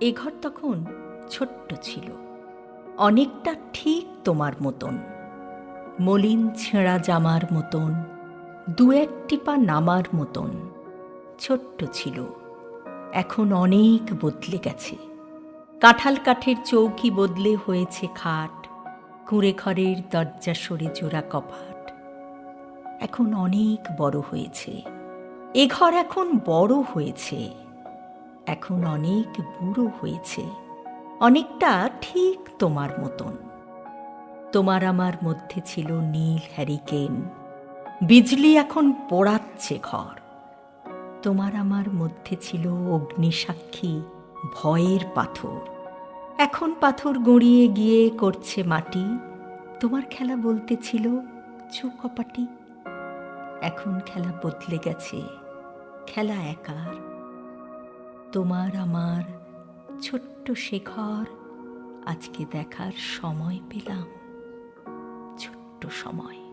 এ ঘর তখন ছোট্ট ছিল। অনেকটা ঠিক তোমার মতন। মলিন ছেঁড়া জামার মতন, দু একটি পা নামার মতন। ছোট্ট ছিল। এখন অনেক বদলে গেছে। কাঁঠাল কাঠের চৌকি বদলে হয়েছে খাট, কুঁড়ে ঘরের দরজা সরে জোড়া কপাট। এখন অনেক বড় হয়েছে। এ ঘর এখন বড় হয়েছে। এখন অনেক বুড়ো হয়েছে। অনেকটা ঠিক তোমার মতন। তোমার আমার মধ্যে ছিল নীল হ্যারিকেন। বিজলি এখন পোড়াচ্ছে ঘর। তোমার আমার মধ্যে ছিল অগ্নিসাক্ষী, ভয়ের পাথর। এখন পাথর গড়িয়ে গিয়ে করছে মাটি। তোমার খেলা বলতে ছিল চুকপাটি। এখন খেলা বদলে গেছে। খেলা একার। তোমার আমার ছোট্ট শেখর আজকে দেখার সময় পেলাম। ছোট্ট সময়।